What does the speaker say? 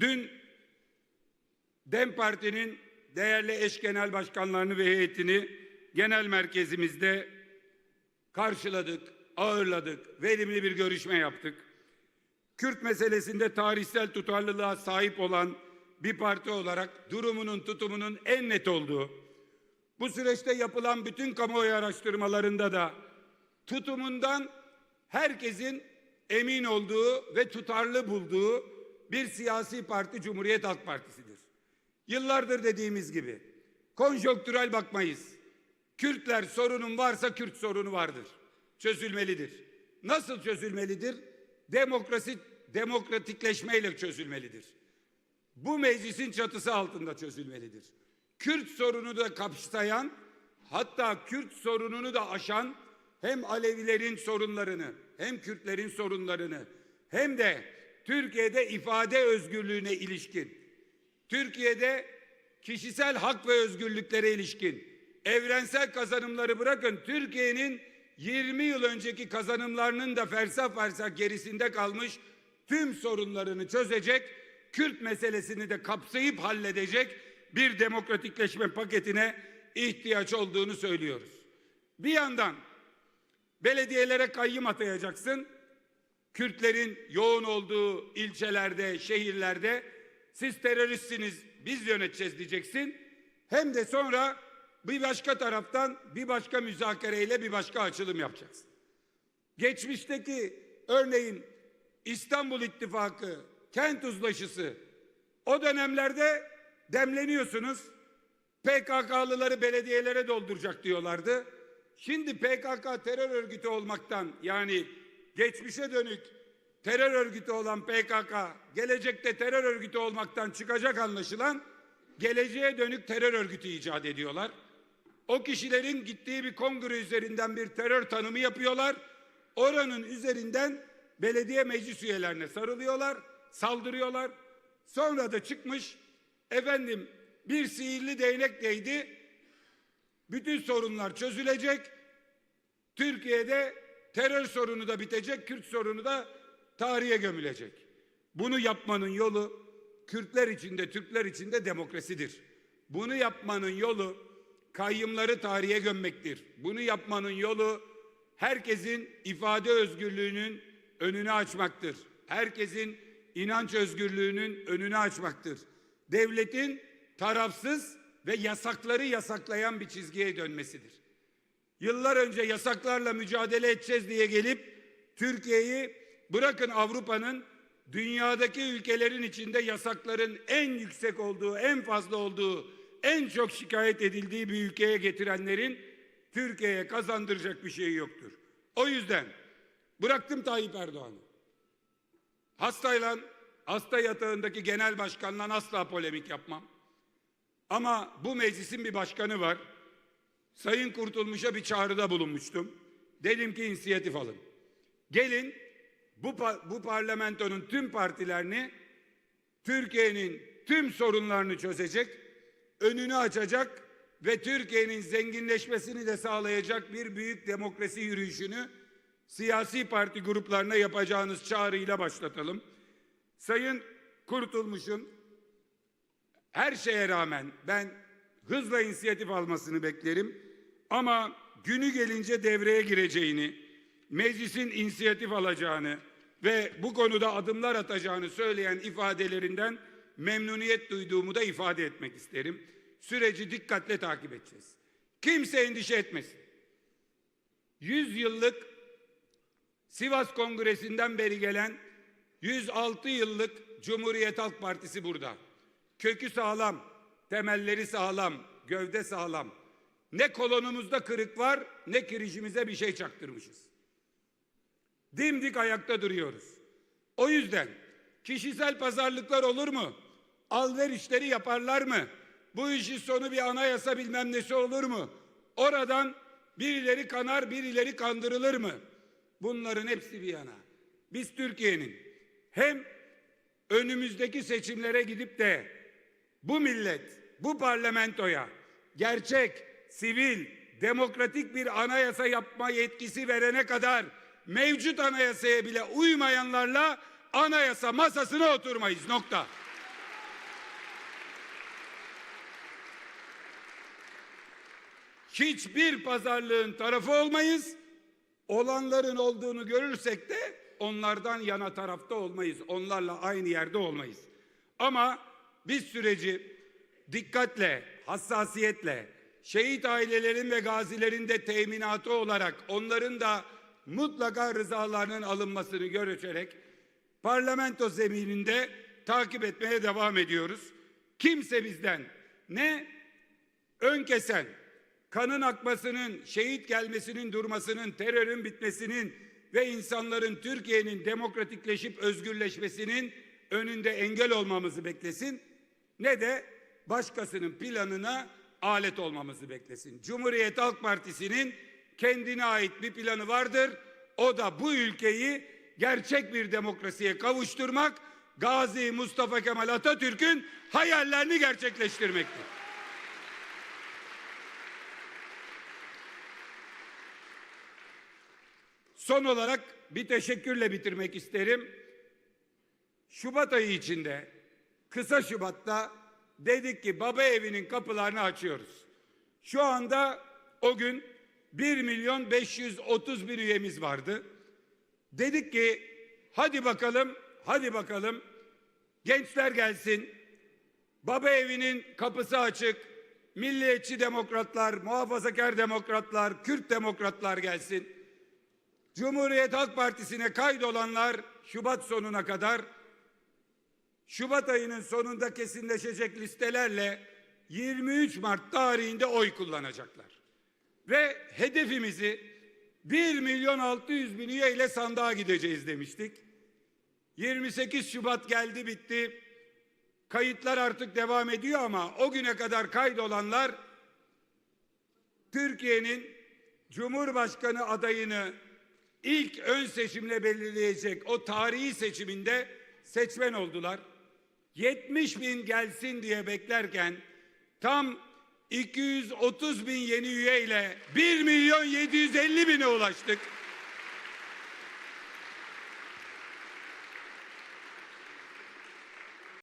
Dün DEM Parti'nin değerli eş genel başkanlarını ve heyetini genel merkezimizde karşıladık, ağırladık, verimli bir görüşme yaptık. Kürt meselesinde tarihsel tutarlılığa sahip olan bir parti olarak durumunun tutumunun en net olduğu, bu süreçte yapılan bütün kamuoyu araştırmalarında da tutumundan herkesin emin olduğu ve tutarlı bulduğu bir siyasi parti Cumhuriyet Halk Partisi'dir. Yıllardır dediğimiz gibi konjonktürel bakmayız. Kürtler sorunun varsa Kürt sorunu vardır. Çözülmelidir. Nasıl çözülmelidir? Demokrasi demokratikleşmeyle çözülmelidir. Bu meclisin çatısı altında çözülmelidir. Kürt sorunu da kapsayan hatta Kürt sorununu da aşan hem Alevilerin sorunlarını hem Kürtlerin sorunlarını hem de Türkiye'de ifade özgürlüğüne ilişkin Türkiye'de kişisel hak ve özgürlüklere ilişkin evrensel kazanımları bırakın Türkiye'nin 20 yıl önceki kazanımlarının da fersah fersah gerisinde kalmış tüm sorunlarını çözecek, Kürt meselesini de kapsayıp halledecek bir demokratikleşme paketine ihtiyaç olduğunu söylüyoruz. Bir yandan belediyelere kayyım atayacaksın. Kürtlerin yoğun olduğu ilçelerde, şehirlerde siz teröristsiniz, biz yöneteceğiz diyeceksin. Hem de sonra bir başka taraftan bir başka müzakereyle bir başka açılım yapacaksın. Geçmişteki örneğin İstanbul İttifakı, kent uzlaşısı o dönemlerde demleniyorsunuz. PKK'lıları belediyelere dolduracak diyorlardı. Şimdi PKK terör örgütü olmaktan yani geçmişe dönük terör örgütü olan PKK gelecekte terör örgütü olmaktan çıkacak anlaşılan geleceğe dönük terör örgütü icat ediyorlar. O kişilerin gittiği bir kongre üzerinden bir terör tanımı yapıyorlar. Oranın üzerinden belediye meclis üyelerine sarılıyorlar, saldırıyorlar. Sonra da çıkmış efendim bir sihirli değnek değdi. Bütün sorunlar çözülecek. Türkiye'de terör sorunu da bitecek, Kürt sorunu da tarihe gömülecek. Bunu yapmanın yolu Kürtler için de Türkler için de demokrasidir. Bunu yapmanın yolu kayyımları tarihe gömmektir. Bunu yapmanın yolu herkesin ifade özgürlüğünün önünü açmaktır. Herkesin inanç özgürlüğünün önünü açmaktır. Devletin tarafsız ve yasakları yasaklayan bir çizgiye dönmesidir. Yıllar önce yasaklarla mücadele edeceğiz diye gelip Türkiye'yi bırakın Avrupa'nın dünyadaki ülkelerin içinde yasakların en yüksek olduğu, en fazla olduğu, en çok şikayet edildiği bir ülkeye getirenlerin Türkiye'ye kazandıracak bir şey yoktur. O yüzden bıraktım Tayyip Erdoğan'ı. Hastayla, hasta yatağındaki genel başkanla asla polemik yapmam. Ama bu meclisin bir başkanı var. Sayın Kurtulmuş'a bir çağrıda bulunmuştum. Dedim ki inisiyatif alın. Gelin bu, bu parlamentonun tüm partilerini Türkiye'nin tüm sorunlarını çözecek, önünü açacak ve Türkiye'nin zenginleşmesini de sağlayacak bir büyük demokrasi yürüyüşünü siyasi parti gruplarına yapacağınız çağrıyla başlatalım. Sayın Kurtulmuş'un her şeye rağmen ben hızla inisiyatif almasını beklerim. Ama günü gelince devreye gireceğini, meclisin inisiyatif alacağını ve bu konuda adımlar atacağını söyleyen ifadelerinden memnuniyet duyduğumu da ifade etmek isterim. Süreci dikkatle takip edeceğiz. Kimse endişe etmesin. 100 yıllık Sivas Kongresi'nden beri gelen 106 yıllık Cumhuriyet Halk Partisi burada. Kökü sağlam, temelleri sağlam, gövde sağlam. Ne kolonumuzda kırık var, ne kirişimize bir şey çaktırmışız. Dimdik ayakta duruyoruz. O yüzden kişisel pazarlıklar olur mu? Alverişleri yaparlar mı? Bu işin sonu bir anayasa bilmem nesi olur mu? Oradan birileri kanar, birileri kandırılır mı? Bunların hepsi bir yana. Biz Türkiye'nin hem önümüzdeki seçimlere gidip de bu millet, bu parlamentoya gerçek, sivil, demokratik bir anayasa yapma yetkisi verene kadar mevcut anayasaya bile uymayanlarla anayasa masasına oturmayız. Nokta. Hiçbir pazarlığın tarafı olmayız. Olanların olduğunu görürsek de onlardan yana tarafta olmayız. Onlarla aynı yerde olmayız. Ama biz süreci dikkatle, hassasiyetle, şehit ailelerin ve gazilerin de teminatı olarak onların da mutlaka rızalarının alınmasını görüşerek parlamento zemininde takip etmeye devam ediyoruz. Kimse bizden ne ön kesen, kanın akmasının, şehit gelmesinin durmasının, terörün bitmesinin ve insanların Türkiye'nin demokratikleşip özgürleşmesinin önünde engel olmamızı beklesin ne de başkasının planına alet olmamızı beklesin. Cumhuriyet Halk Partisi'nin kendine ait bir planı vardır. O da bu ülkeyi gerçek bir demokrasiye kavuşturmak, Gazi Mustafa Kemal Atatürk'ün hayallerini gerçekleştirmektir. Son olarak bir teşekkürle bitirmek isterim. Şubat ayı içinde, kısa Şubat'ta dedik ki baba evinin kapılarını açıyoruz. Şu anda o gün 1 milyon 530 bin üyemiz vardı. Dedik ki hadi bakalım, hadi bakalım gençler gelsin. Baba evinin kapısı açık. Milliyetçi demokratlar, muhafazakar demokratlar, Kürt demokratlar gelsin. Cumhuriyet Halk Partisi'ne kaydolanlar Şubat sonuna kadar Şubat ayının sonunda kesinleşecek listelerle 23 Mart tarihinde oy kullanacaklar. Ve hedefimizi 1 milyon 600 bin üye ile sandığa gideceğiz demiştik. 28 Şubat geldi bitti. Kayıtlar artık devam ediyor ama o güne kadar kaydolanlar Türkiye'nin Cumhurbaşkanı adayını ilk ön seçimle belirleyecek o tarihi seçiminde seçmen oldular. 70 bin gelsin diye beklerken tam 230 bin yeni üyeyle 1 milyon 750 bine ulaştık.